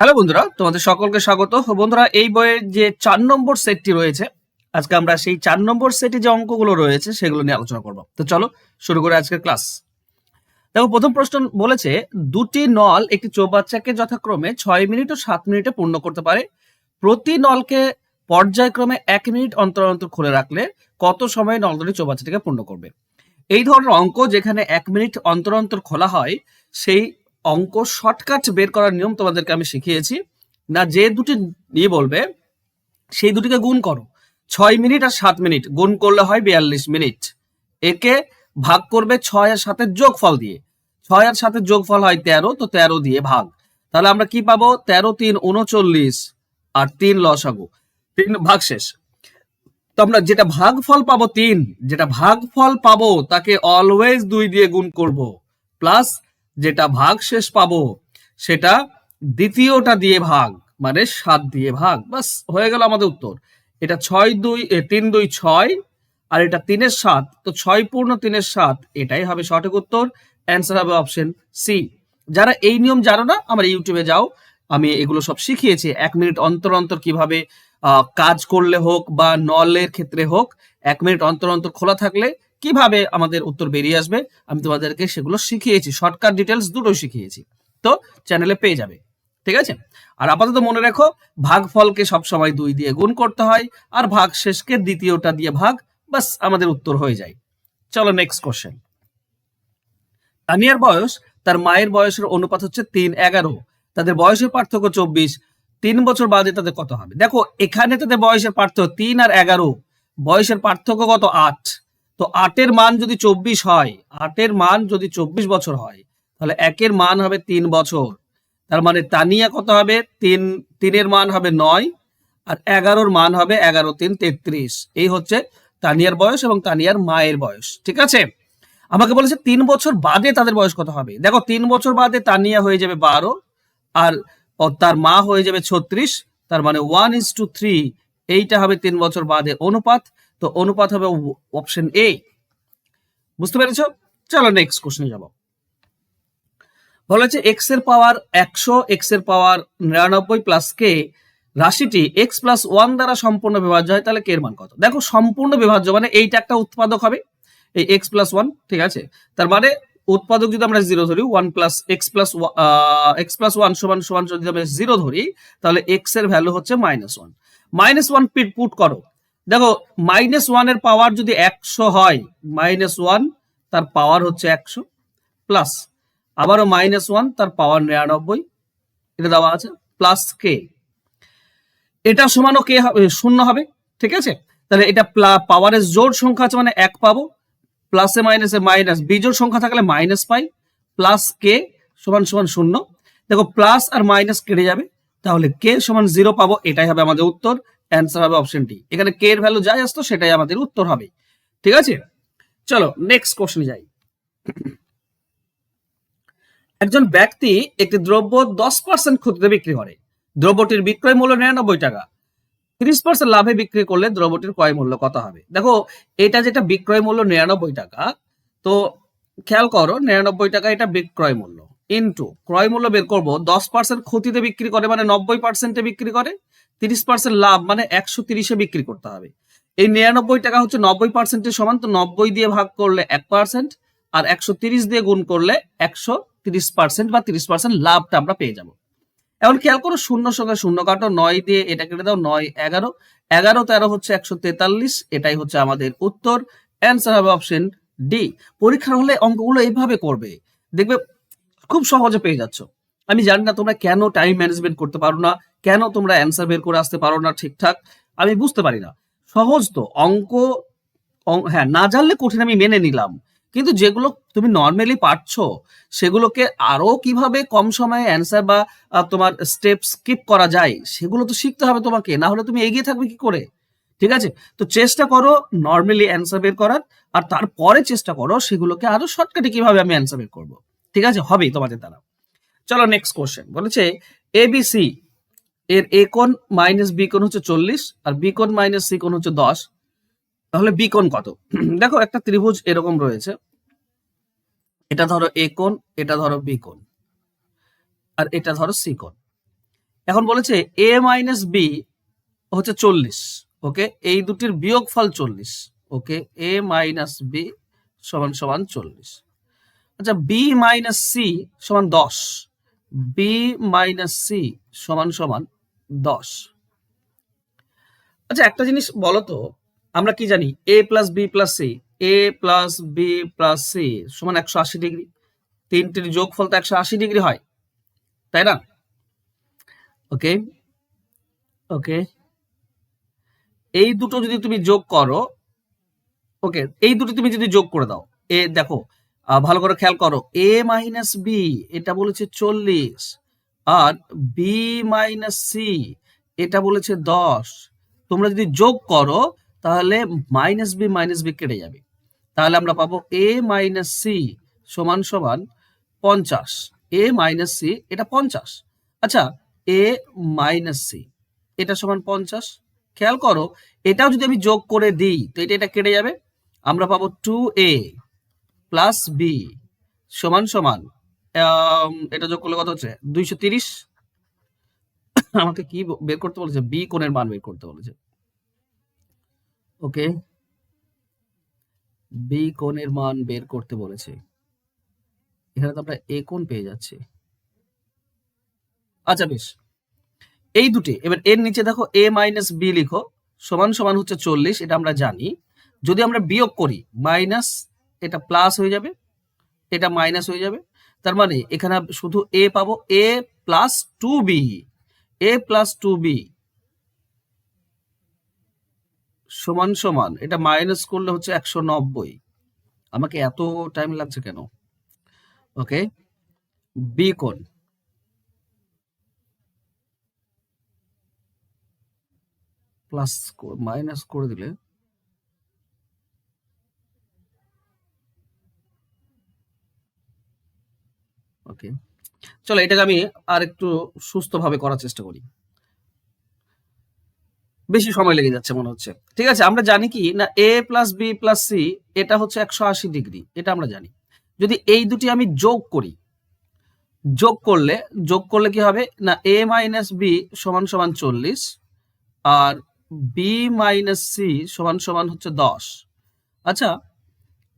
Hello বন্ধুরা, তোমাদের সকলকে স্বাগত। বন্ধুরা, এই বইয়ের যে চার নম্বর সেটটি রয়েছে, আজকে আমরা সেই চার নম্বর সেটে যে অঙ্কগুলো রয়েছে, সেগুলো নিয়ে আলোচনা করব। তো চলো শুরু করে আজকের ক্লাস। দেখো, প্রথম প্রশ্ন বলেছে, দুটি নল একটি চৌবাচ্চাকে যথাক্রমে ছয় মিনিট ও সাত মিনিটে পূর্ণ করতে পারে। প্রতি নলকে পর্যায়ক্রমে এক মিনিট অন্তর অন্তর খুলে রাখলে কত সময়ে নল দুটি চৌবাচ্চাটিকে পূর্ণ করবে? এই ধরনের অঙ্ক যেখানে এক মিনিট অন্তর অন্তর খোলা হয়, সেই অঙ্ক শর্টকাট বের করার নিয়ম তোমাদেরকে আমি শিখিয়েছি। না, যে দুটি নিয়ে বলবে, সেই দুটিকে গুণ করো। ছয় মিনিট আর সাত মিনিট। গুণ করলে হয় বিয়াল্লিশ মিনিট। একে ভাগ করবে ছয় আর সাতের যোগফল দিয়ে। ছয় আর সাতের যোগফল হয় তেরো, তো তেরো দিয়ে ভাগ। তাহলে আমরা কি পাবো? তেরো, তিন, উনচল্লিশ আর তিন লসাগু। তিন ভাগ শেষ। তো আমরা যেটা ভাগফল পাবো, তিন। যেটা ভাগফল পাবো, তাকে অলওয়েজ দুই দিয়ে গুণ করব। প্লাস যেটা ভাগ শেষ পাবো, সেটা দ্বিতীয়টা দিয়ে ভাগ মানে সাত দিয়ে ভাগ। বাস, হয়ে গেল আমাদের উত্তর। এটা ছয় দুই তিন দুই ছয়, আর এটা তিনের সাত। তো ছয় পূর্ণ তিনের সাত, এটাই হবে সঠিক উত্তর। অ্যান্সার হবে অপশন সি যারা এই নিয়ম জানো না, আমার ইউটিউবে যাও। আমি এগুলো সব শিখিয়েছি। এক মিনিট অন্তর অন্তর কীভাবে কাজ করলে হোক বা নলের ক্ষেত্রে হোক, এক মিনিট অন্তর অন্তর খোলা থাকলে কীভাবে আমাদের উত্তর বেরিয়ে আসবে, আমি তোমাদেরকে সেগুলো শিখিয়েছি শর্টকাট ডিটেলস দুটোই শিখিয়েছি। তো চ্যানেলে পেয়ে যাবে, ঠিক আছে? আর আপাতত মনে রাখো, ভাগফলকে সবসময় দুই দিয়ে গুণ করতে হয়, আর ভাগ শেষকে দ্বিতীয়টা দিয়ে ভাগ বাস আমাদের উত্তর হয়ে যায়। চলো নেক্সট কোশ্চেন তানিয়ার বয়স, তার মায়ের বয়সের অনুপাত হচ্ছে তিন, এগারো। তাদের বয়সের পার্থক্য চব্বিশ। তিন বছর বাদে তাদের কত হবে? দেখো, এখানে তাদের বয়সের পার্থক্য তিন আর এগারো। বয়সের পার্থক্য কত? আট। তো আটের মান যদি চব্বিশ হয়, আটের মান যদি চব্বিশ বছর হয়, তাহলে একের মান হবে তিন বছর। তার মানে তানিয়া কত হবে? তিন, তিনের মান হবে নয়, আর এগারোর মান হবে এগারো, তিন, তেত্রিশ। এই হচ্ছে তানিয়ার বয়স এবং তানিয়ার মায়ের বয়স, ঠিক আছে? আমাকে বলেছে তিন বছর বাদে তাদের বয়স কত হবে? দেখো, তিন বছর বাদে তানিয়া হয়ে যাবে বারো, আর তার মা হয়ে যাবে ছত্রিশ, তার মানে ওয়ান ইজ টু থ্রি এইটা হবে তিন বছর বাদে অনুপাত। তো অনুপাত হবে অপশন এ বুঝতে পেরেছ? চলো নেক্সট কোশ্চেনে যাব। বলেছে এক্সের পাওয়ার একশো এক্সের পাওয়ার নিরানব্বই প্লাস কে রাশিটি এক্স প্লাস ওয়ান দ্বারা সম্পূর্ণ বিভাজ্য হয়, তাহলে কে এর মান কত? দেখো সম্পূর্ণ বিভাজ্য মানে এইটা একটা উৎপাদক হবে, এই এক্স প্লাস ওয়ান ঠিক আছে? তার মানে উৎপাদক যদি আমরা জিরো ধরি one plus x plus x plus one সমান সমান যদি আমরা জিরো ধরি, তাহলে এক্সের ভ্যালু হচ্ছে মাইনাস ওয়ান মাইনাস ওয়ান পিট পুট করো। দেখো মাইনাস ওয়ানের পাওয়ার যদি একশো হয় মাইনাস ওয়ান তার পাওয়ার হচ্ছে একশো প্লাস আবারও মাইনাস ওয়ান তার পাওয়ার নিরানব্বই, এটা দেওয়া আছে প্লাস কে এটা সমানও কে হবে, শূন্য হবে, ঠিক আছে? তাহলে এটা পাওয়ারের জোড় সংখ্যা আছে মানে এক পাবো প্লাসে মাইনাসে মাইনাস বিজোড় সংখ্যা থাকলে মাইনাস পাই প্লাস কে সমান সমান শূন্য। দেখো প্লাস আর মাইনাস কেটে যাবে, তাহলে কে সমান জিরো পাবো, এটাই হবে আমাদের উত্তর। অ্যান্সার হবে অপশন ডি এখানে কে এর ভ্যালু যাই আসতো, সেটাই আমাদের উত্তর হবে। ঠিক আছে? চলো নেক্সট কোশ্চেনে যাই। একজন ব্যক্তি একটি দ্রব্য দশ পার্সেন্ট ক্ষতিতে বিক্রি করে। দ্রব্যটির বিক্রয় মূল্য নিরানব্বই টাকা। তিরিশ পার্সেন্ট লাভে বিক্রি করলে দ্রব্যটির ক্রয় মূল্য কত হবে? দেখো, এটা যেটা বিক্রয় মূল্য নিরানব্বই টাকা, তো খেয়াল করো, নিরানব্বই টাকা এটা বিক্রয় মূল্য। ইন্টু ক্রয় মূল্য বের করব, দশ পার্সেন্ট ক্ষতিতে বিক্রি করে মানে নব্বই পার্সেন্টে বিক্রি করে। তিরিশ পার্সেন্ট লাভ মানে একশো তিরিশে বিক্রি করতে হবে। এই নিরানব্বই টাকা হচ্ছে নব্বই পার্সেন্টের সমান, তো নব্বই দিয়ে ভাগ করলে এক পার্সেন্ট আর একশো তিরিশ দিয়ে গুণ করলে একশো তিরিশ পার্সেন্ট বা তিরিশ পার্সেন্ট লাভটা আমরা পেয়ে যাব। এখন খেয়াল করো, শূন্য সঙ্গে শূন্য কাটো, নয় দিয়ে এটা কেটে দাও, নয়, এগারো। এগারো, তেরো হচ্ছে একশো তেতাল্লিশ, এটাই হচ্ছে আমাদের উত্তর। অ্যান্সার হবে অপশন ডি পরীক্ষার হলে অঙ্কগুলো এইভাবে করবে। দেখবে, খুব সহজে পেয়ে যাচ্ছ। আমি জানি না তোমরা কেন টাইম ম্যানেজমেন্ট করতে পারো না। কেন তোমরা অ্যান্সার বের করে আসতে পারো না ঠিকঠাক? আমি বুঝতে পারি না। সহজ তো, অঙ্ক হ্যাঁ না জানলে কঠিন আমি মেনে নিলাম। কিন্তু যেগুলো তুমি নর্মালি পারছ, সেগুলোকে আরও কীভাবে কম সময়ে অ্যান্সার বা তোমার স্টেপ স্কিপ করা যায়, সেগুলো তো শিখতে হবে তোমাকে, না হলে তুমি এগিয়ে থাকবে কি করে? ঠিক আছে? তো চেষ্টা করো নর্মালি অ্যান্সার বের করার, আর তারপরে চেষ্টা করো সেগুলোকে আরও শর্টকাটে কীভাবে আমি অ্যান্সার বের করব। ঠিক আছে? হবেই তোমাদের দ্বারা। চলো নেক্সট কোশ্চেন বলেছে এবিসি এর এ কোণ মাইনাস বি কোণ হচ্ছে চল্লিশ আর বি কোণ মাইনাস সি কোণ হচ্ছে দশ। তাহলে বি কোণ কত? দেখো একটা ত্রিভুজ এরকম রয়েছে। এটা ধরো এ কোণ, এটা ধরো বি কোণ। আর এটা ধরো সি কোণ। এখন বলেছে এ মাইনাস বি হচ্ছে চল্লিশ ওকে এই দুটির বিয়োগ ফল চল্লিশ ওকে এ মাইনাস বি সমান সমান চল্লিশ। আচ্ছা বি মাইনাস সি সমান দশ বি মাইনাস সি সমান সমান দশ। আচ্ছা একটা জিনিস বলো তো আমরা কি জানি? A plus B plus C A plus B plus C সমান একশো আশি ডিগ্রি। তিনটির যোগফল তো একশো আশি ডিগ্রি হয়, তাই না? ওকে ওকে। এই দুটো যদি তুমি যোগ করো, ওকে, এই দুটো তুমি যদি যোগ করে দাও, এ দেখো ভালো করে খেয়াল করো। এ মাইনাস বি এটা বলেছে চল্লিশ। আর বি মাইনাস সি এটা বলেছে দশ। তোমরা যদি যোগ করো, তাহলে মাইনাস বি মাইনাস বি কেটে যাবে। তাহলে আমরা পাবো এ মাইনাস সি সমান সমান পঞ্চাশ। এ মাইনাস সি এটা পঞ্চাশ। আচ্ছা এ মাইনাস সি এটা সমান পঞ্চাশ। খেয়াল করো, এটাও যদি আমি যোগ করে দিই, তো এটা এটা কেটে যাবে। আমরা পাবো টু এ প্লাস বি সমান সমান এটা যোগ করলে কত হচ্ছে? দুইশো তিরিশ। আমাকে কি বের করতে বলেছে? বি কোণের মান বের করতে বলেছে। ওকে বি কোণের মান বের করতে বলেছে। এখানে তো আমরা এ কোণ পেয়ে যাচ্ছি। আচ্ছা বেশ। এই দুটি, এবার এর নিচে দেখো এ মাইনাস বি লিখো। সমান সমান হচ্ছে চল্লিশ, এটা আমরা জানি। যদি আমরা বিয়োগ করি মাইনাস এটা প্লাস হয়ে যাবে, এটা মাইনাস হয়ে যাবে। তার মানে এখানে শুধু এ পাবো A plus two B A plus two B সমান সমান, এটা মাইনাস করলে হচ্ছে একশো নব্বই। আমাকে এত টাইম লাগছে কেন? ওকে বি কোণ। প্লাস মাইনাস করে দিলে ওকে চলো, এটাকে আমি আর একটু সুস্থভাবে করার চেষ্টা করি। বেশি সময় লেগে যাচ্ছে মনে হচ্ছে। ঠিক আছে, আমরা জানি কি না A plus B plus C এটা হচ্ছে একশো আশি ডিগ্রি, এটা আমরা জানি। যদি এই দুটি আমি যোগ করি, যোগ করলে যোগ করলে কি হবে? না এ মাইনাস বি সমান সমান চল্লিশ, আর বি মাইনাস সি সমান সমান হচ্ছে দশ। আচ্ছা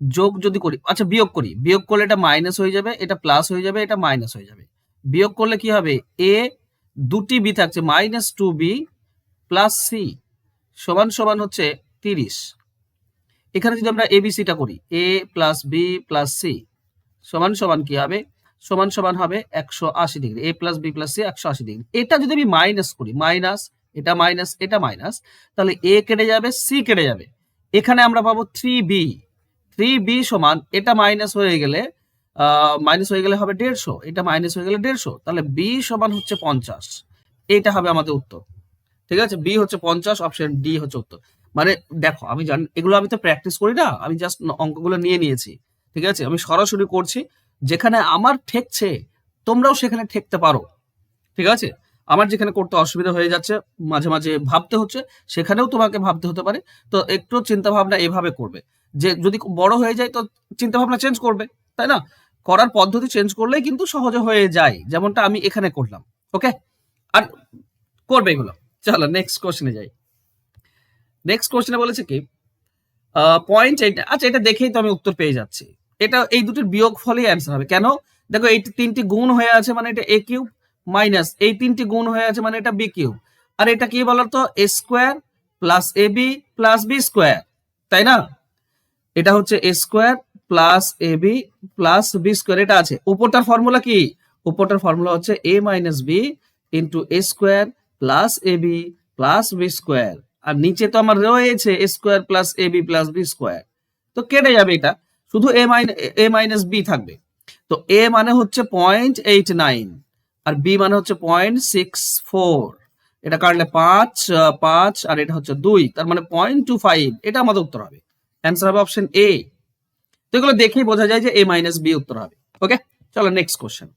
যোগ যদি করি আচ্ছা বিয়োগ করি, বিয়োগ করলে এটা মাইনাস হয়ে যাবে, এটা প্লাস হয়ে যাবে, এটা মাইনাস হয়ে যাবে। বিয়োগ করলে কি হবে? এ দুটি বি থাকছে minus two B plus C সমান সমান হচ্ছে তিরিশ। এখানে যদি আমরা এবিসিটা করি A plus B plus C সমান সমান কি হবে? সমান সমান হবে একশো আশি degree A plus B plus C একশো আশি ডিগ্রি এটা যদি আমি মাইনাস করি মাইনাস এটা মাইনাস এটা মাইনাস তাহলে এ কেটে যাবে সি কেটে যাবে। এখানে আমরা পাবো থ্রি বি থ্রি বি সমান, এটা মাইনাস হয়ে গেলে মাইনাস হয়ে গেলে হবে দেড়শো, এটা মাইনাস হয়ে গেলে দেড়শো, তাহলে বি সমান হচ্ছে পঞ্চাশ। এটা হবে আমাদের উত্তর, ঠিক আছে? বি হচ্ছে পঞ্চাশ অপশন ডি হচ্ছে উত্তর। মানে দেখো, আমি জানি, এগুলো আমি তো প্র্যাকটিস করি না, আমি জাস্ট অঙ্কগুলো নিয়ে নিয়েছি, ঠিক আছে? আমি সরাসরি করছি, যেখানে আমার ঠেকছে, তোমরাও সেখানে ঠেকতে পারো, ঠিক আছে? আমার যেখানে করতে অসুবিধা হয়ে যাচ্ছে, মাঝে মাঝে ভাবতে হচ্ছে, সেখানেও তোমাকে ভাবতে হতে পারে, তো একটু চিন্তা ভাবনা এভাবে করবে। যে যদি বড় হয়ে যায় তো চিন্তা ভাবনা চেঞ্জ করবে, তাই না? করার পদ্ধতি চেঞ্জ করলেই কিন্তু সহজে হয়ে যায়, যেমনটা আমি এখানে করলাম ওকে আর করবে এগুলো। চলো নেক্সট কোশ্চেনে যাই। নেক্সট কোশ্চেনে বলেছে কি পয়েন্ট এইটা আচ্ছা এটা দেখেই তো আমি উত্তর পেয়ে যাচ্ছি। এটা, এই দুটোর বিয়োগ ফলেই অ্যান্সার হবে। কেন? দেখো, এই তিনটি গুণ হয়ে আছে মানে এটা এ কিউব মাইনাস এই তিনটি গুণ হয়ে আছে মানে এটা বি কিউব আর এটা কি বলতো? A square plus A B plus B square তাই না? এটা হচ্ছে A square plus A B plus B square এটা আছে। উপরটার ফর্মুলা কি? উপরটার ফর্মুলা হচ্ছে A minus B into A square plus A B plus B square আর নিচে তো আমার রয়েছে A square plus A B plus B square তো কেটে যাবে এটা। শুধু এ এ মাইনাস বি থাকবে। তো এ মানে হচ্ছে পয়েন্ট এইট নাইন আর বি মানে হচ্ছে পয়েন্ট সিক্স ফোর এটা কাটলে পাঁচ পাঁচ, আর এটা হচ্ছে দুই। তার মানে পয়েন্ট টু ফাইভ এটা আমাদের উত্তর হবে। অ্যান্সার হবে অপশন এ তো এগুলো দেখেই বোঝা যায় যে এ মাইনাস বি উত্তর হবে। ওকে চলো নেক্সট কোশ্চেন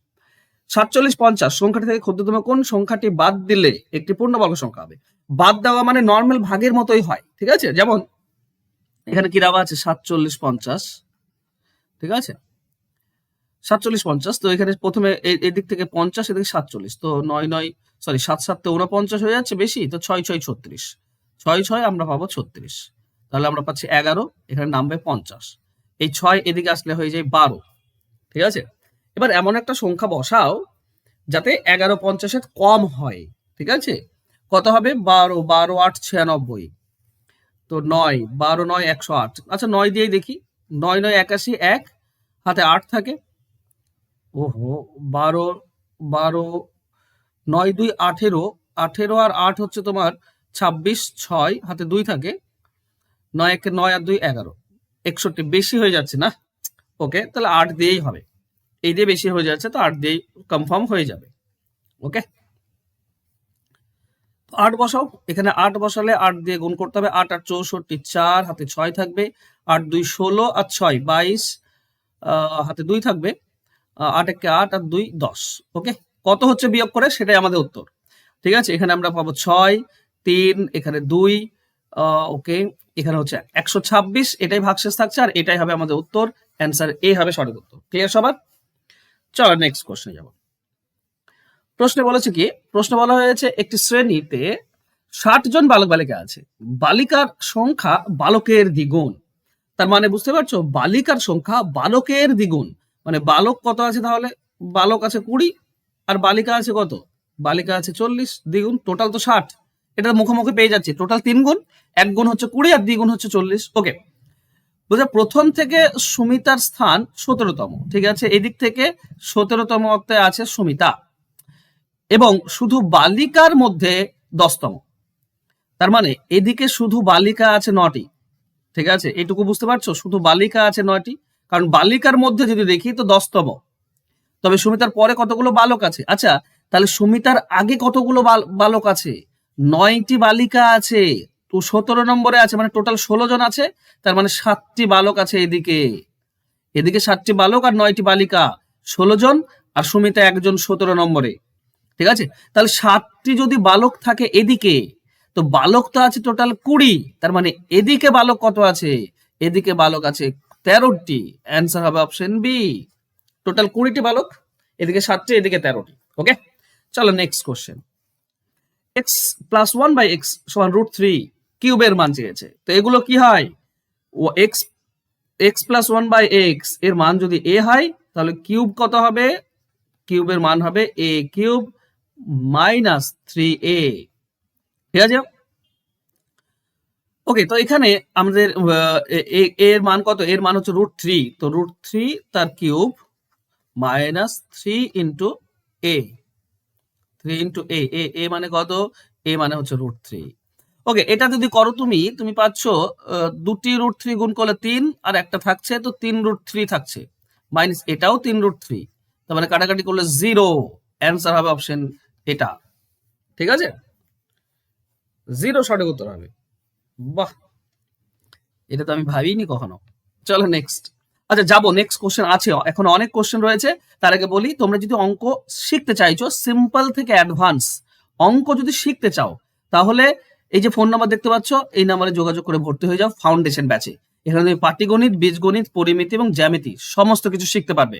সাতচল্লিশ পঞ্চাশ, সংখ্যাটি থেকে ক্ষুদ্রতম কোন সংখ্যাটি বাদ দিলে একটি পূর্ণবর্গ সংখ্যা হবে? বাদ দেওয়া মানে নর্মাল ভাগের মতোই হয়, ঠিক আছে? যেমন এখানে কি দেওয়া আছে? সাতচল্লিশ পঞ্চাশ, ঠিক আছে? সাতচল্লিশ পঞ্চাশ, তো এখানে প্রথমে এদিক থেকে পঞ্চাশ, এদিকে সাতচল্লিশ, তো নয় নয় সরি সাত সাত তো উনপঞ্চাশ হয়ে যাচ্ছে বেশি, তো ছয় ছয়, ছত্রিশ। ছয় ছয় আমরা পাবো ছত্রিশ। তাহলে আমরা পাচ্ছি এগারো, এখানে নামবে পঞ্চাশ। এই ছয় এদিকে আসলে হয়ে যায় বারো, ঠিক আছে? এবার এমন একটা সংখ্যা বসাও যাতে এগারো পঞ্চাশের কম হয়, ঠিক আছে? কত হবে? বারো বারো, আট, ছিয়ানব্বই। তো নয়, বারো, নয়, একশো আট। আচ্ছা নয় দিয়েই দেখি। নয় নয়, একাশি, এক, হাতে আট থাকে। ওহো, বারো বারো, নয়, দুই, আঠেরো। আঠেরো আর আট হচ্ছে তোমার ছাব্বিশ, ছয়, হাতে দুই থাকে। নয় একে নয় আর দুই এগারো। একষট্টি বেশি হয়ে যাচ্ছে না? ওকে, তাহলে আট দিয়েই হবে। এই দিয়ে বেশি হয়ে যাচ্ছে, তো আট দিয়েই কনফার্ম হয়ে যাবে। ওকে? আট বসাও। এখানে আট বসালে আট দিয়ে গুণ করতে হবে। আট আট চৌষট্টি চার, হাতে ছয় থাকবে। আট দুই ষোলো আর ছয় বাইশ হাতে দুই থাকবে। আট একে আট আর দুই দশ। ওকে? কত হচ্ছে বিয়োগ করে? সেটাই আমাদের উত্তর। ঠিক আছে? এখানে আমরা পাবো ছয়, তিন, এখানে দুই ওকে এখানে হচ্ছে একশো ছাব্বিশ, এটাই ভাগশেষ থাকছে, আর এটাই হবে আমাদের উত্তর। অ্যান্সার এ হবে সঠিক উত্তর। ক্লিয়ার সবার? চলো নেক্সট কোশ্চেনে যাব। প্রশ্নে বলেছে কি, প্রশ্ন বলা হয়েছে একটি শ্রেণীতে ষাট জন বালক বালিকা আছে। বালিকার সংখ্যা বালকের দ্বিগুণ। তার মানে বুঝতে পারছ? বালিকার সংখ্যা বালকের দ্বিগুণ। মানে বালক কত আছে তাহলে? বালক আছে কুড়ি, আর বালিকা আছে কত? বালিকা আছে চল্লিশ, দ্বিগুণ টোটাল তো ষাট। এটা মুখোমুখি পেয়ে যাচ্ছে। টোটাল তিন গুণ, এক গুণ হচ্ছে কুড়ি আর দ্বিগুণ হচ্ছে চল্লিশ। ওকে বুঝলে, প্রথম থেকে সুমিতার স্থান সতেরোতম। ঠিক আছে? এদিক থেকে সতেরোতম আছে সুমিতা। এবং শুধু বালিকার মধ্যে দশতম। তার মানে এদিকে শুধু বালিকা আছে নটি। ঠিক আছে? এইটুকু বুঝতে পারছ? শুধু বালিকা আছে নয়টি। কারণ বালিকার মধ্যে যদি দেখি, তো দশতম। তবে সুমিতার পরে কতগুলো বালক আছে? আচ্ছা তাহলে সুমিতার আগে কতগুলো বাল- বালক আছে? নয়টি বালিকা আছে। তো সতেরো নম্বরে আছে মানে টোটাল ষোলো জন আছে, তার মানে সাতটি বালক আছে এদিকে। এদিকে সাতটি বালক আর নয়টি বালিকা, ষোলো জন আর সুমিতা একজন সতেরো নম্বরে। ঠিক আছে? তাহলে সাতটি যদি বালক থাকে এদিকে, তো বালক তো আছে টোটাল কুড়ি, তার মানে এদিকে বালক কত আছে? এদিকে বালক আছে তেরোটি। অ্যান্সার হবে অপশন বি টোটাল কুড়িটি বালক, এদিকে সাতটি, এদিকে তেরোটি। ওকে চলো next question x plus one by x সমান রুট থ্রি কিউবের মান চেয়েছে। তো এগুলো কি হয়? ও x x plus one by এক্সের মান যদি এ হয়, তাহলে কিউব কত হবে? কিউবের মান হবে A cube minus three A ঠিক আছে? ওকে তো এখানে আমাদের এর মান কত? এর মান হচ্ছে রুট থ্রি তো রুট থ্রি তার cube minus three into A three into A A মানে কত? এ মানে হচ্ছে রুট থ্রি ওকে এটা যদি করো তুমি তুমি পাচ্ছ দুটি রুট থ্রি গুণ করলে তিন, আর একটা থাকছে, তো তিন রুট থ্রি থাকছে। মাইনাস এটাও তিন রুট থ্রি তার মানে কাটাকাটি করলে জিরো অ্যান্সার হবে অপশন এটা। ঠিক আছে? জিরো সঠিক উত্তর হবে। বাহ! এটা তো আমি ভাবিনি কখনো। চলো নেক্সট আচ্ছা যাব। নেক্সট কোশ্চেন আছে। এখন অনেক কোশ্চেন রয়েছে। তার আগে বলি, তোমরা যদি অঙ্ক শিখতে চাইছো সিম্পল থেকে অ্যাডভান্স অঙ্ক যদি শিখতে চাও, তাহলে এই যে ফোন নাম্বার দেখতে পাচ্ছ, এই নাম্বারে যোগাযোগ করে ভর্তি হয়ে যাও ফাউন্ডেশন ব্যাচে এখানে তুমি পাটিগণিত বীজগণিত পরিমিতি এবং জ্যামিতি সমস্ত কিছু শিখতে পারবে।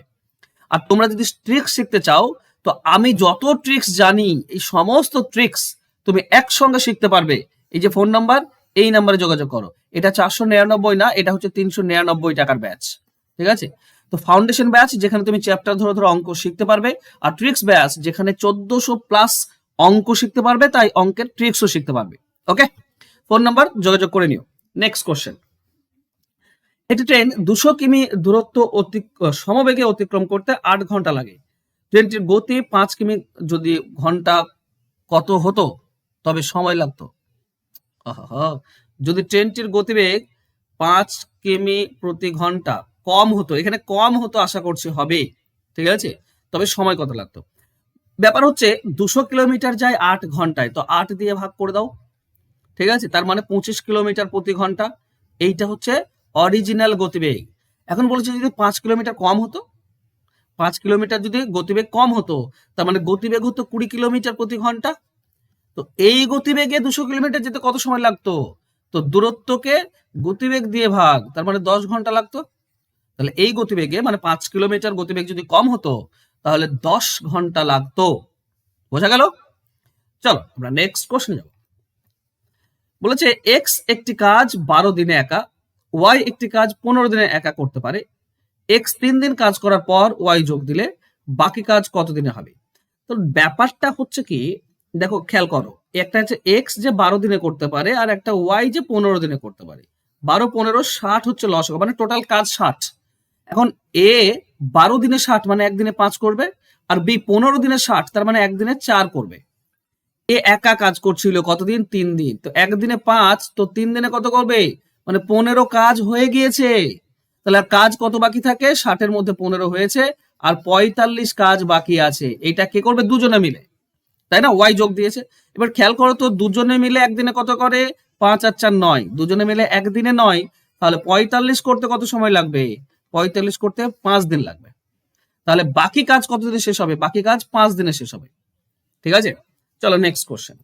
আর তোমরা যদি ট্রিক্স শিখতে চাও, তো আমি যত ট্রিক্স জানি, এই সমস্ত ট্রিক্স তুমি একসঙ্গে শিখতে পারবে। এই যে ফোন নাম্বার এই নাম্বারে যোগাযোগ করো। এটা চারশো নিরানব্বই না, এটা হচ্ছে তিনশো নিরানব্বই টাকার ব্যাচ ঠিক আছে? তো ফাউন্ডেশন ব্যাচ যেখানে তুমি চ্যাপ্টার ধরে ধরে অঙ্ক শিখতে পারবে, আর ট্রিক্স ব্যাচ যেখানে চোদ্দশো প্লাস অঙ্ক শিখতে পারবে, তাই অঙ্কের ট্রিক্সও শিখতে পারবে ওকে ফোন নাম্বার যোগাযোগ করে নিও। নেক্সট কোশ্চেন একটি ট্রেন দুশো কিমি দূরত্ব অতি সমবেগে অতিক্রম করতে আট ঘণ্টা লাগে। ট্রেনটির গতি পাঁচ কিমি যদি ঘণ্টা কত হতো, তবে সময় লাগতো। যদি ট্রেনটির গতিবেগ পাঁচ কিমি প্রতি ঘণ্টা কম হতো, এখানে কম হতো আশা করছি হবে, ঠিক আছে? তবে সময় কত লাগতো? ব্যাপার হচ্ছে দুশো কিলোমিটার যায় আট ঘন্টায়, তো আট দিয়ে ভাগ করে দাও, ঠিক আছে? তার মানে পঁচিশ কিলোমিটার প্রতি ঘণ্টা, এইটা হচ্ছে অরিজিনাল গতিবেগ। এখন বলছে যদি পাঁচ কিলোমিটার কম হতো, পাঁচ কিলোমিটার যদি গতিবেগ কম হতো, তার মানে গতিবেগ হতো কুড়ি কিলোমিটার প্রতি ঘণ্টা, তো এই গতিবেগে দুশো কিলোমিটার যেতে কত সময় লাগতো? তো দূরত্বকে গতিবেগ দিয়ে ভাগ, তার মানে দশ ঘণ্টা লাগতো তাহলে এই গতিবেগে মানে পাঁচ কিলোমিটার গতিবেগ যদি কম হতো, তাহলে দশ ঘণ্টা লাগতো। বোঝা গেল? চলো, আমরা নেক্সট কোশ্চেন যাব। বলেছে এক্স একটি কাজ বারো দিনে একা ওয়াই একটি কাজ পনেরো দিনে একা করতে পারে। এক্স তিন দিন কাজ করার পর ওয়াই যোগ দিলে, বাকি কাজ কত দিনে হবে? তো ব্যাপারটা হচ্ছে কি, দেখো, খেয়াল করো, একটা হচ্ছে এক্স যে বারো দিনে করতে পারে, আর একটা ওয়াই যে পনেরো দিনে করতে পারে। বারো, পনেরো, ষাট হচ্ছে লস মানে টোটাল কাজ ষাট। এখন এ বারো দিনে ষাট মানে একদিনে পাঁচ করবে, আর বি পনেরো দিনে ষাট, তার মানে একদিনে চার করবে। এ একা কাজ করছিল কতদিন? তিন দিন। তো একদিনে পাঁচ, তো তিন দিনে কত করবে? মানে পনেরো কাজ হয়ে গিয়েছে। তাহলে আর কাজ কত বাকি থাকে? ষাটের মধ্যে পনেরো হয়েছে, আর পঁয়তাল্লিশ কাজ বাকি আছে। এটা কে করবে? দুজনে মিলে। তাই না? ওয়াই যোগ দিয়েছে। এবার খেয়াল করো তো, দুজনে মিলে একদিনে কত করে? পাঁচ আর চার নয়। দুজনে মিলে একদিনে নয়। তাহলে পঁয়তাল্লিশ করতে কত সময় লাগবে? পঁয়তাল্লিশ করতে পাঁচ দিন লাগবে। তাহলে বাকি কাজ কত দিনে শেষ হবে? বাকি কাজ পাঁচ দিনে শেষ হবে। ঠিক আছে? চলো নেক্সট কোশ্চেন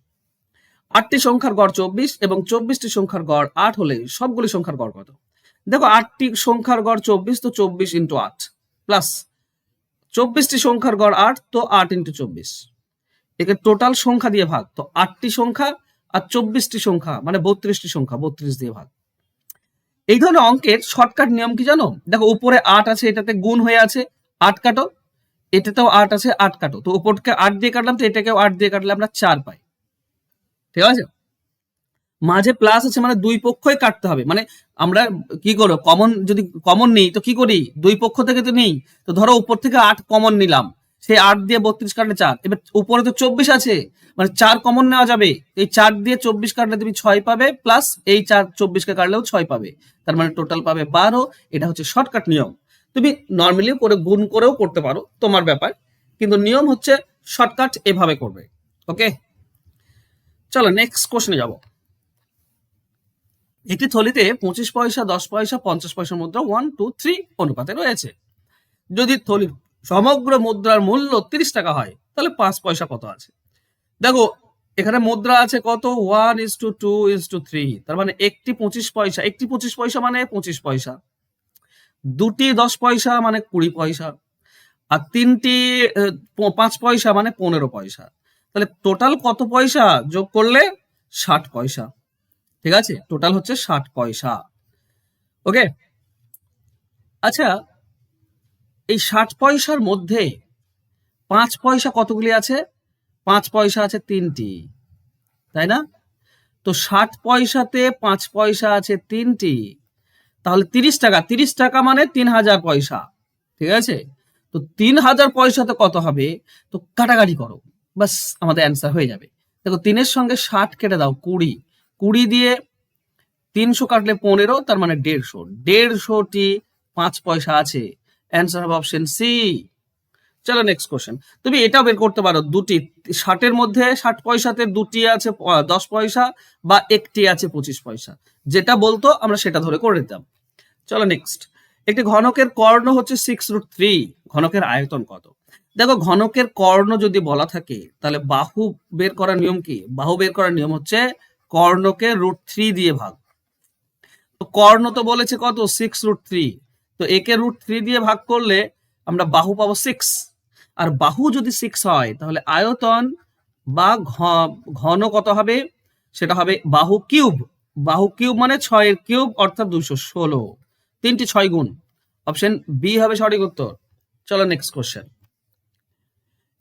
আটটি সংখ্যার গড় চব্বিশ এবং চব্বিশটি সংখ্যার গড় আট হলে সবগুলি সংখ্যার গড় কত? দেখো, আটটি সংখ্যার গড় চব্বিশ তো চব্বিশ ইন্টু আট। প্লাস চব্বিশটি সংখ্যার গড় আট তো আট ইন্টু চব্বিশ। একে টোটাল সংখ্যা দিয়ে ভাগ। তো আটটি সংখ্যা আর চব্বিশটি সংখ্যা মানে বত্রিশটি সংখ্যা, বত্রিশ দিয়ে ভাগ। এই ধরনের অঙ্কের শর্টকাট নিয়ম কি জানো? দেখো, উপরে আট আছে, এটাতে গুণ হয়ে আছে, আট কাটো। এটাতেও আট আছে, আট কাটো। তো উপরকে আট দিয়ে কাটলাম, তো এটাকেও আট দিয়ে কাটলে আমরা চার পাই। ঠিক আছে? মাঝে প্লাস আছে মানে দুই পক্ষই কাটতে হবে। মানে আমরা কি করো কমন যদি কমন নেই, তো কি করি? দুই পক্ষ থেকে তো নেই। তো ধরো উপর থেকে আট কমন নিলাম। সেই আট দিয়ে বত্রিশ কাটলে চার। এবার উপরে তো চব্বিশ আছে মানে চার কমন নেওয়া যাবে। এই চার দিয়ে চব্বিশ কাটলে তুমি ছয় পাবে প্লাস এই চার চব্বিশকে কাটলেও ছয় পাবে। তার মানে টোটাল পাবে বারো, এটা হচ্ছে শর্টকাট নিয়ম। তুমি নর্মালি করে গুণ করেও করতে পারো, তোমার ব্যাপার। কিন্তু নিয়ম হচ্ছে শর্টকাট এভাবে করবে ওকে চলো নেক্সট কোশ্চেনে যাব। একটি থলিতে পঁচিশ পয়সা, দশ পয়সা, পঞ্চাশ পয়সার মধ্যে ওয়ান টু থ্রি অনুপাতে রয়েছে। যদি থলির সমগ্র মুদ্রার মূল্য তিরিশ টাকা হয়, তাহলে পাঁচ পয়সা কত আছে? দেখো, এখানে মুদ্রা আছে কত? One is to two is to three তার মানে একটি পঁচিশ পয়সা। একটি পঁচিশ পয়সা মানে পঁচিশ পয়সা। দুটি দশ পয়সা মানে কুড়ি পয়সা। আর তিনটি পাঁচ পয়সা মানে পনেরো পয়সা। তাহলে টোটাল কত পয়সা? যোগ করলে ষাট পয়সা। ঠিক আছে? টোটাল হচ্ছে ষাট পয়সা। ওকে আচ্ছা এই ষাট পয়সার মধ্যে পাঁচ পয়সা কতগুলি আছে? পাঁচ পয়সা আছে তিনটি, তাই না? তো ষাট পয়সাতে পাঁচ পয়সা আছে তিনটি, তাহলে তিরিশ টাকা তিরিশ টাকা মানে তিন হাজার পয়সা, ঠিক আছে? তো তিন হাজার পয়সাতে কত হবে? তো কাটাকাটি করো বাস আমাদের অ্যান্সার হয়ে যাবে। দেখো তিনের সঙ্গে ষাট কেটে দাও, কুড়ি কুড়ি দিয়ে তিনশো কাটলে পনেরো, তার মানে দেড়শো, দেড়শোটি পাঁচ পয়সা আছে। অ্যান্সার হবে অপশন সি চলো নেক্সট কোশ্চেন তুমি এটাও বের করতে পারো, দুটি, ষাটের মধ্যে ষাট পয়সাতে দুটি আছে দশ পয়সা বা একটি আছে পঁচিশ পয়সা। যেটা বলতো, আমরা সেটা ধরে করে দিতাম চলো নেক্সট একটি ঘনকের কর্ণ হচ্ছে সিক্স রুট থ্রি ঘনকের আয়তন কত? দেখো, ঘনকের কর্ণ যদি বলা থাকে, তাহলে বাহু বের করার নিয়ম কি? বাহু বের করার নিয়ম হচ্ছে কর্ণকে রুট থ্রি দিয়ে ভাগ। কর্ণ তো বলেছে কত? সিক্স রুট থ্রি তো একে রুট থ্রি দিয়ে ভাগ করলে আমরা বাহু পাবো সিক্স আর বাহু যদি সিক্স হয়, তাহলে আয়তন বা ঘন কত হবে? সেটা হবে বাহু কিউব বাহু কিউব মানে ছয়ের কিউব অর্থাৎ দুশো ষোলো। তিনটি ছয় গুণ। অপশন বি হবে সঠিক উত্তর। চলো নেক্সট কোশ্চেন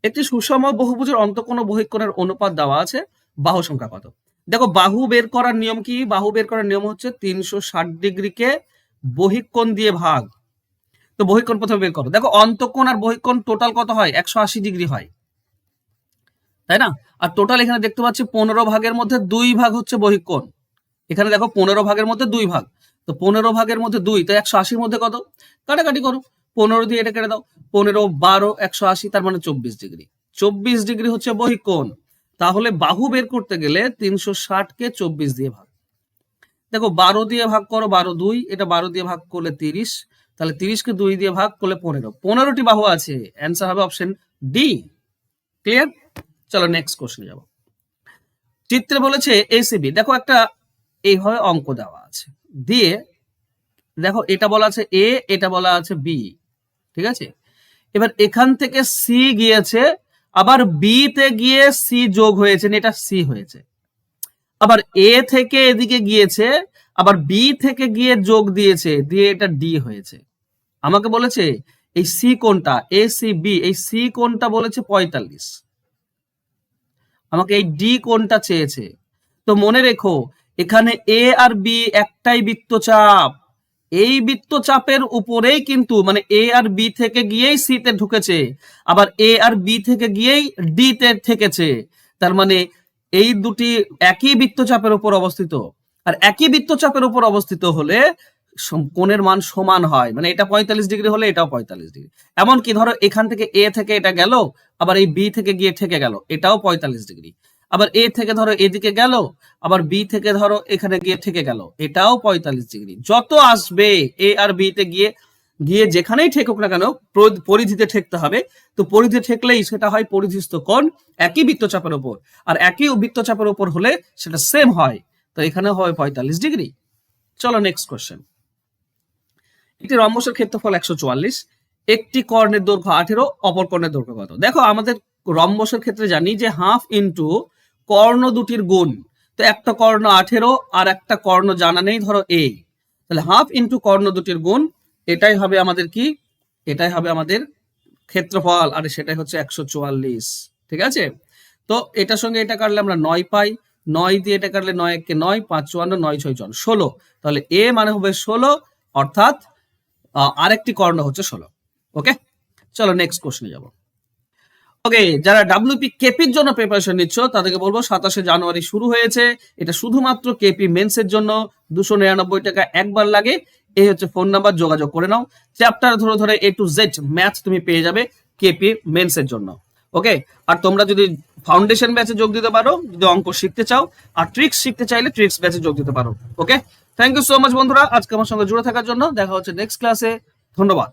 একটি সুষম বহুভুজের অন্তঃকোণ ও বহিঃকোণের অনুপাত দেওয়া আছে বাহু সংখ্যা কত দেখো, বাহু বের করার নিয়ম কি? বাহু বের করার নিয়ম হচ্ছে তিনশো ষাট ডিগ্রিকে বহিঃকোণ দিয়ে ভাগ। তো বহিঃকোণ প্রথমে বের করো। দেখো, অন্তঃকোণ আর বহিকোণ টোটাল কত হয়? একশো আশি ডিগ্রি হয়। তাই না? আর টোটাল এখানে দেখতে পাচ্ছি পনেরো ভাগের মধ্যে দুই ভাগ হচ্ছে বহিকোণ। এখানে দেখো, পনেরো ভাগের মধ্যে দুই ভাগ। তো পনেরো ভাগের মধ্যে দুই, তো একশো আশির মধ্যে কত? কাটাকাটি করো। পনেরো দিয়ে এটা কেটে দাও। পনেরো, বারো, একশো আশি, তার মানে চব্বিশ ডিগ্রি। চব্বিশ ডিগ্রি হচ্ছে বহিকোণ। তাহলে বাহু বের করতে গেলে তিনশো ষাট কে চব্বিশ দিয়ে ভাগ। দেখো বারো দিয়ে ভাগ করো, বারো দুই, এটা বারো দিয়ে ভাগ করলে তিরিশ, তাহলে তিরিশকে দুই দিয়ে ভাগ করলে পনেরো। পনেরোটি বাহু আছে অ্যান্সার হবে অপশন ডি ক্লিয়ার চলো নেক্সট কোশ্চেন যাব। চিত্রে বলেছে এসিবি দেখো একটা এইভাবে অঙ্ক দেওয়া আছে। দিয়ে দেখো এটা বলা আছে এ এটা বলা আছে বি ঠিক আছে? এবার এখান থেকে সি গিয়েছে, আবার বি তে গিয়ে সি যোগ হয়েছে, এটা সি হয়েছে। আবার এ থেকে এদিকে গিয়েছে, আবার বি থেকে গিয়ে যোগ দিয়েছে, দিয়ে এটা ডি হয়েছে। আমাকে বলেছে, এই সি কোনটা? এ সি বি এই সি কোনটা বলেছে পঁয়তাল্লিশ। আমাকে এই ডি কোনটা চেয়েছে? তো মনে রেখো, এখানে এ আর বি একটাই বৃত্তচাপ। এই বৃত্তচাপের উপরেই কিন্তু মানে এ আর বি থেকে গিয়েই সি তে ঢুকেছে, আবার এ আর বি থেকে গিয়েই ডি তে থেকেছে। তার মানে এই দুটি একই বৃত্তচাপের উপর অবস্থিত। আর একই বৃত্তচাপের উপর অবস্থিত হলে কোণের মান সমান হয়। মানে এটা পঁয়তাল্লিশ ডিগ্রি হলে এটাও পঁয়তাল্লিশ ডিগ্রি। এমনকি ধরো এখান থেকে এ থেকে এটা গেল, আবার এই বি থেকে গিয়ে ঠেকে গেল, এটাও পঁয়তাল্লিশ ডিগ্রি। আবার এ থেকে ধরো এদিকে গেল, আবার বি থেকে ধরো এখানে গিয়ে ঠেকে গেল, এটাও পঁয়তাল্লিশ ডিগ্রি। যত আসবে এ আর বি তে গিয়ে গিয়ে যেখানেই ঠেকুক না কেন পরিধিতে ঠেকতে হবে। তো পরিধি ঠেকলেই সেটা হয় পরিধিস্থ কোণ, একই বৃত্তচাপের উপর আর একই বৃত্তচাপের উপর হলে সেটা সেম হয়। তো এখানে হবে পঁয়তাল্লিশ ডিগ্রি। চলো নেক্সট কোয়েশ্চেন একটি রম্বসের ক্ষেত্রফল একশো চুয়াল্লিশ। একটি কর্ণের দৈর্ঘ্য আঠেরো, অপর কর্ণের দৈর্ঘ্য কত? দেখো, আমাদের রম্বসের ক্ষেত্রে জানি যে হাফ ইন্টু কর্ণ দুটির গুণ। তো একটা কর্ণ আঠেরো আর একটা কর্ণ জানা নেই, ধরো এ তাহলে হাফ ইন্টু কর্ণ দুটির গুণ এটাই হবে আমাদের কি? এটাই হবে আমাদের ক্ষেত্রফল, আর সেটাই হচ্ছে একশো চুয়াল্লিশ। ঠিক আছে? তো এটার সঙ্গে এটা কাটলে আমরা নয় পাই। নয় দিয়ে এটা কাটলে নয় একে নয়, পাঁচ চুয়ান্ন, নয় ছয় জন ষোলো। তাহলে এ মানে হবে ষোলো, অর্থাৎ আরেকটি কর্ণ হচ্ছে ষোলো। ওকে? চলো নেক্সট কোশ্চেনে যাব। ওকে, যারা ডাব্লিউপি কেপির জন্য প্রিপারেশন নিচ্ছ, তাদেরকে বলব সাতাশে জানুয়ারি শুরু হয়েছে। এটা শুধুমাত্র কেপি মেন্সের জন্য। দুশো নিরানব্বই টাকা একবার লাগে। এই হচ্ছে ফোন নাম্বার যোগাযোগ করে নাও। চ্যাপ্টার ধরে ধরে এ টু জেড ম্যাথ তুমি পেয়ে যাবে কেপি মেন্সের জন্য। ওকে আর তোমরা যদি ফাউন্ডেশন ব্যাচে যোগ দিতে পারো, যদি অঙ্ক শিখতে চাও, আর ট্রিক্স শিখতে চাইলে ট্রিক্স ব্যাচে যোগ দিতে পারো। Okay thank you so much বন্ধুরা। আজকে আমার সঙ্গে জুড়ে থাকার জন্য দেখা হচ্ছে নেক্সট ক্লাসে ধন্যবাদ।